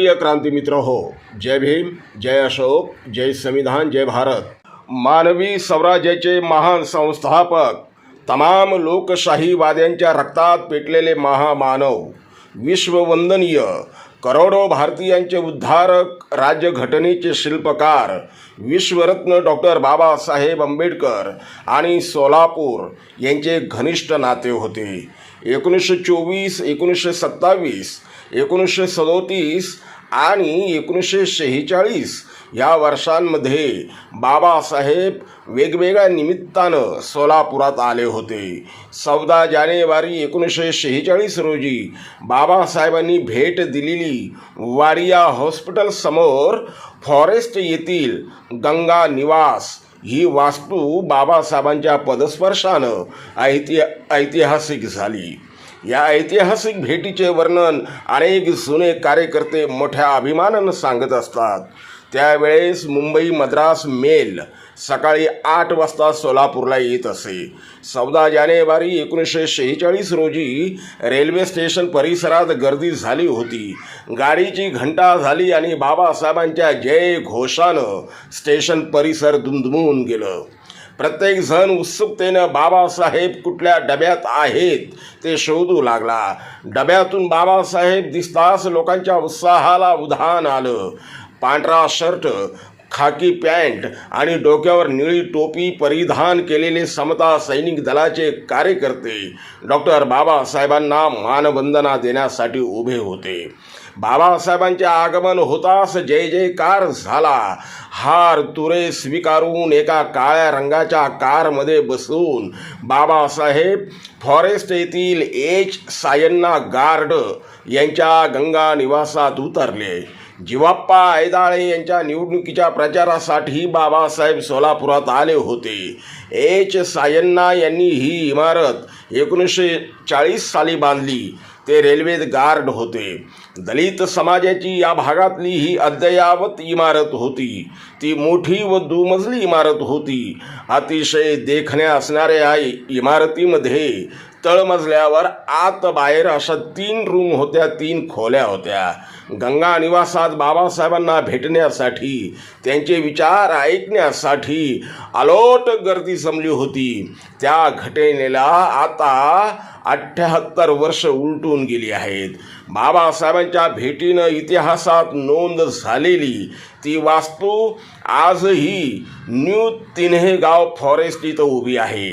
प्रिय क्रांतिमित्र हो जय भीम जय अशोक जय संविधान जय भारत. मानवी स्वराज्याचे महान संस्थापक तमाम लोकशाहीवाद्यांच्या रक्तात पेटलेले महामानव विश्ववंदनीय करोडो भारतीयांचे उद्धारक राज्यघटनेचे शिल्पकार विश्वरत्न डॉक्टर बाबासाहेब आंबेडकर आणि सोलापूर यांचे घनिष्ठ नाते होते. एकोणीसशे चोवीस एकोणीसशे सत्तावीस एकोणीसशे सदोतीस आणि एकोणीसशे शेहेचाळीस या वर्षांमध्ये बाबासाहेब वेगवेगळ्या निमित्तानं सोलापुरात आले होते. चौदा जानेवारी एकोणीसशे शेहेचाळीस रोजी बाबासाहेबांनी भेट दिलेली वारिया हॉस्पिटलसमोर फॉरेस्ट येथील गंगा निवास ही वास्तू बाबासाहेबांच्या पदस्पर्शानं ऐति ऐतिहासिक झाली. या ऐतिहासिक भेटीचे वर्णन अनेक जुने कार्यकर्ते मोठ्या अभिमानानं सांगत असतात. त्यावेळेस मुंबई मद्रास मेल सकाळी आठ वाजता सोलापूरला येत असे. चौदा जानेवारी एकोणीसशे शेहेचाळीस रोजी रेल्वे स्टेशन परिसरात गर्दी झाली होती. गाडीची घंटा झाली आणि बाबासाहेबांच्या जय घोषानं स्टेशन परिसर दुमदुमून गेलं. प्रत्येकजण उत्सुकतेनं बाबासाहेब कुठल्या डब्यात आहेत ते शोधू लागला. डब्यातून बाबासाहेब दिसताच लोकांच्या उत्साहाला उधाण आलं. पांढरा शर्ट खाकी पॅन्ट आणि डोक्यावर निळी टोपी परिधान केलेले समता सैनिक दलाचे कार्यकर्ते डॉक्टर बाबासाहेबांना मानवंदना देण्यासाठी उभे होते. बाबासाहेबांचे आगमन होताच जय जयकार झाला. हार तुरे स्वीकारून एका काळ्या रंगाच्या कारमध्ये बसून बाबासाहेब फॉरेस्ट येथील एच सायन्ना गार्ड यांच्या गंगा निवासात उतरले. जीवाप्पा ऐदाळे यांच्या निवडणुकीच्या प्रचारासाठी बाबासाहेब सोलापुरात आले होते. एच. सायन्ना यांनी ही इमारत एकोणीसशे चाळीस साली बांधली. ते रेल्वेत गार्ड होते. दलित समाजाची या भागातली ही अद्ययावत इमारत होती. ती मोठी व दुमजली इमारत होती. अतिशय देखण्या असणाऱ्या या इमारतीमध्ये तळमजल्यावर आत बाहेर अशा तीन रूम होत्या तीन खोल्या होत्या. गंगा निवासात बाबासाहेबांना भेटण्यासाठी त्यांचे विचार ऐकण्यासाठी अलोट गर्दी जमली होती. त्या घटनेला आता अठ्ठ्याहत्तर वर्ष उलटून गेली आहेत. बाबासाहेबांच्या भेटीनं इतिहासात नोंद झालेली ती वास्तू आजही न्यू तिन्हे गाव फॉरेस्ट इथं उभी आहे.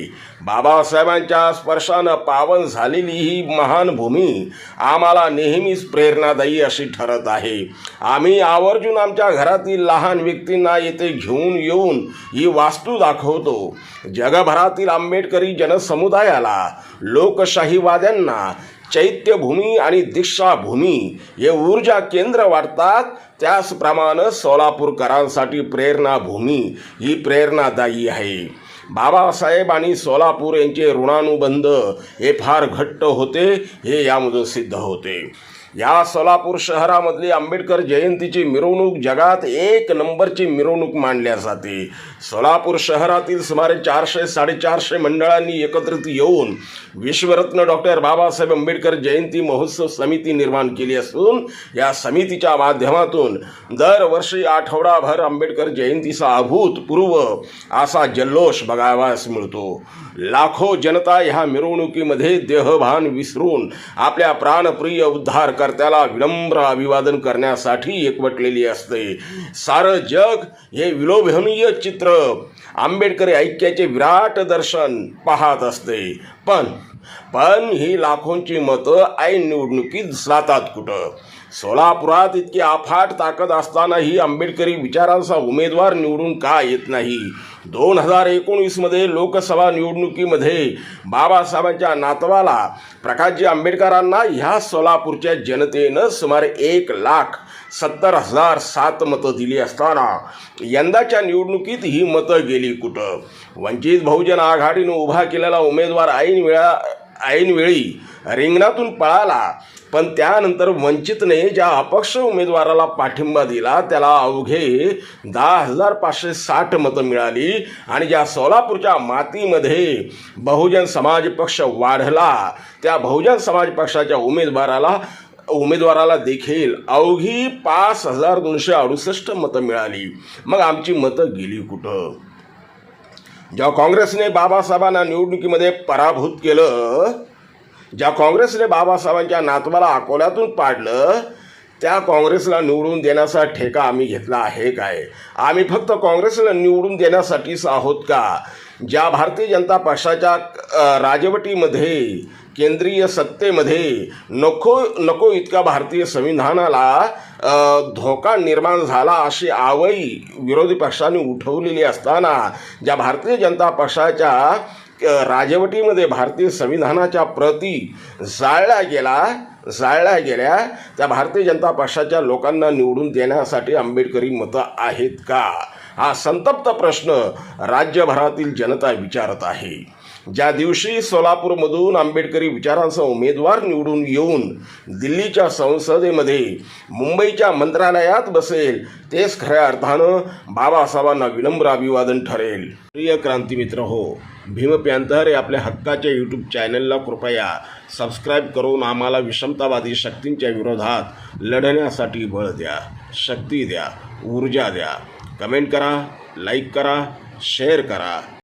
बाबासाहेबांच्या स्पर्शानं पावन झालेली ही महान भूमी आम्हाला नेहमीच प्रेरणादायी अशी ठरत आहे. आम्ही आवर्जून आमच्या घरातील लहान व्यक्तींना येथे घेऊन येऊन ही वास्तू दाखवतो. जगभरातील आंबेडकरी जनसमुदायाला लोकशाहीवाद्यांना चैत्यभूमी आणि दीक्षाभूमी हे ऊर्जा केंद्र वाटतात. त्याचप्रमाणे सोलापूरकरांसाठी प्रेरणाभूमी ही प्रेरणादायी आहे. बाबासाहेब आणि सोलापूर यांचे ऋणानुबंध हे फार घट्ट होते हे यामधून सिद्ध होते. या सोलापूर शहरामधली आंबेडकर जयंतीची मिरवणूक जगात एक नंबरची मिरवणूक मानल्या जाते. सोलापूर शहरातील सुमारे चारशे साडेचारशे मंडळांनी एकत्रित येऊन विश्वरत्न डॉक्टर बाबासाहेब आंबेडकर जयंती महोत्सव समिती निर्माण केली असून या समितीच्या माध्यमातून दरवर्षी आठवडाभर आंबेडकर जयंतीचा अभूतपूर्व असा जल्लोष बघावयास मिळतो. लाखो जनता ह्या मिरवणुकीमध्ये देहभान विसरून आपल्या प्राणप्रिय उद्धार कर उद्धारकर्त्याला विनम्र अभिवादन करण्यासाठी एकवटलेली असते. सारं जग हे विलोभनीय चित्र. आंबेडकरी ऐक्याचे विराट दर्शन पाहत असते. पण पण ही लाखोंची मतं ऐन निवडणुकीत जातात कुठं? सोलापुरात इतकी अफाट ताकद असतानाही आंबेडकरी विचारांचा उमेदवार निवडून का येत नाही? दोन हजार एकोणीसमध्ये लोकसभा निवडणुकीमध्ये बाबासाहेबांच्या नातवाला प्रकाशजी आंबेडकरांना ह्या सोलापूरच्या जनतेनं सुमारे एक लाख सत्तर हजार सात मतं दिली असताना यंदाच्या निवडणुकीत ही मतं गेली कुठं? वंचित बहुजन आघाडीनं उभा केलेला उमेदवार ऐन वेळा ऐनवेळी रिंगणातून पळाला. पण त्यानंतर वंचितने ज्या अपक्ष उमेदवाराला पाठिंबा दिला त्याला अवघे दहा हजार पाचशे साठ मतं मिळाली आणि ज्या सोलापूरच्या मातीमध्ये बहुजन समाज पक्ष वाढला त्या बहुजन समाज पक्षाच्या उमेदवाराला उमेदवाराला देखील अवघी पाच हजार दोनशे अडुसष्ट मतं मिळाली. मग आमची मतं गेली कुठं? जेव्हा काँग्रेसने बाबासाहेबांना निवडणुकीमध्ये पराभूत केलं ज्या काँग्रेसने बाबासाहेबांच्या नातवाला अकोल्यातून पाडलं त्या काँग्रेसला निवडून देण्याचा ठेका आम्ही घेतला आहे काय? आम्ही फक्त काँग्रेसला निवडून देण्यासाठीच आहोत का? ज्या भारतीय जनता पक्षाच्या राजवटीमध्ये केंद्रीय सत्तेमध्ये नको नको इतका भारतीय संविधानाला धोका निर्माण झाला अशी आवई विरोधी पक्षाने उठवलेली असताना ज्या भारतीय जनता पक्षाच्या राजवटीमध्ये भारतीय संविधानाच्या प्रती जाळल्या गेला जाळल्या गेल्या त्या भारतीय जनता पक्षाच्या लोकांना निवडून देण्यासाठी आंबेडकरी मतं आहेत का? हा संतप्त प्रश्न राज्यभरातील जनता विचारत आहे. ज्या दिवशी सोलापूरमधून आंबेडकरी विचारांचा उमेदवार निवडून येऊन दिल्लीच्या संसदेमध्ये मुंबईच्या मंत्रालयात बसेल तेच खऱ्या अर्थानं बाबासाहेबांना विनम्र अभिवादन ठरेल. प्रिय क्रांतिमित्र हो भीम पॅन्थर या आपल्या हक्काच्या यूट्यूब चॅनलला कृपया सबस्क्राईब करून आम्हाला विषमतावादी शक्तींच्या विरोधात लढण्यासाठी बळ द्या शक्ती द्या ऊर्जा द्या. कमेंट करा लाईक करा शेअर करा.